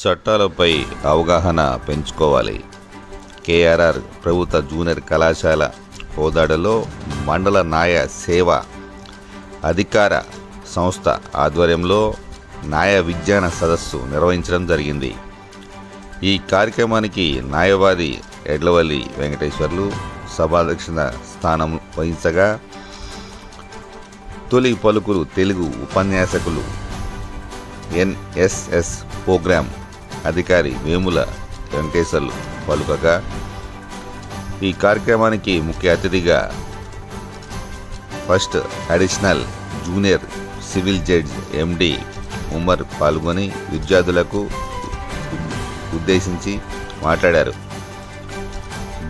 చట్టాలపై అవగాహన పెంచుకోవాలి. కేఆర్ఆర్ ప్రభుత్వ జూనియర్ కళాశాల హోదాడలో మండల న్యాయ సేవ అధికార సంస్థ ఆధ్వర్యంలో న్యాయ విజ్ఞాన సదస్సు నిర్వహించడం జరిగింది. ఈ కార్యక్రమానికి న్యాయవాది ఎడ్లవల్లి వెంకటేశ్వర్లు సభాధ్యక్షత స్థానం వహించగా తొలి పలుకులు తెలుగు ఉపన్యాసకులు ఎన్ఎస్ఎస్ ప్రోగ్రాం అధికారి వేముల వెంకటేశ్వర్లు పలుకగా ఈ కార్యక్రమానికి ముఖ్య అతిథిగా first additional junior civil judge MD Umar పాల్గొని విద్యార్థులకు ఉద్దేశించి మాట్లాడారు.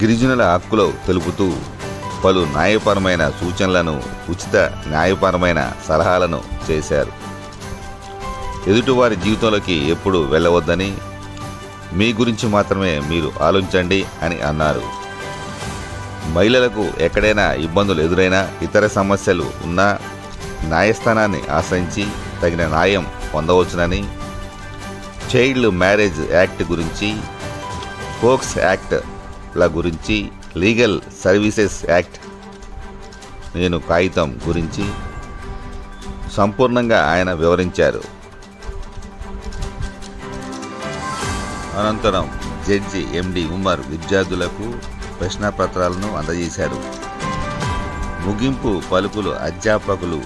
గిరిజనుల హక్కులు తెలుపుతూ పలు న్యాయపరమైన సూచనలను ఉచిత న్యాయపరమైన సలహాలను చేశారు. ఎదుటివారి జీవితంలోకి ఎప్పుడు వెళ్ళవద్దని మీ గురించి మాత్రమే మీరు ఆలోచించండి అని అన్నారు. మహిళలకు ఎక్కడైనా ఇబ్బందులు ఎదురైనా ఇతర సమస్యలు ఉన్నా న్యాయస్థానాన్ని ఆశ్రయించి తగిన న్యాయం పొందవచ్చునని చైల్డ్ మ్యారేజ్ యాక్ట్ గురించి ఫోక్స్ యాక్ట్ల గురించి లీగల్ సర్వీసెస్ యాక్ట్ నేను కాగితం గురించి సంపూర్ణంగా ఆయన వివరించారు. అనంతరం జడ్జి ఎండి ఉమర్ విద్యార్థులకు ప్రశ్నపత్రాలను అందజేశారు. ముగింపు పలుకులు అధ్యాపకులు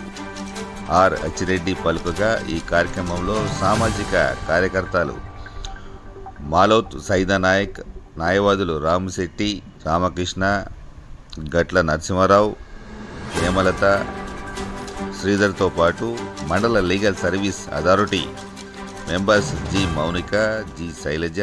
ఆర్ అచ్చిరెడ్డి పలుకగా ఈ కార్యక్రమంలో సామాజిక కార్యకర్తలు మాలోత్ సైదనాయక్ న్యాయవాదులు రామశెట్టి రామకృష్ణ గట్ల నరసింహారావు హేమలత శ్రీధర్తో పాటు మండల legal service authority members G Mounika G Sailaja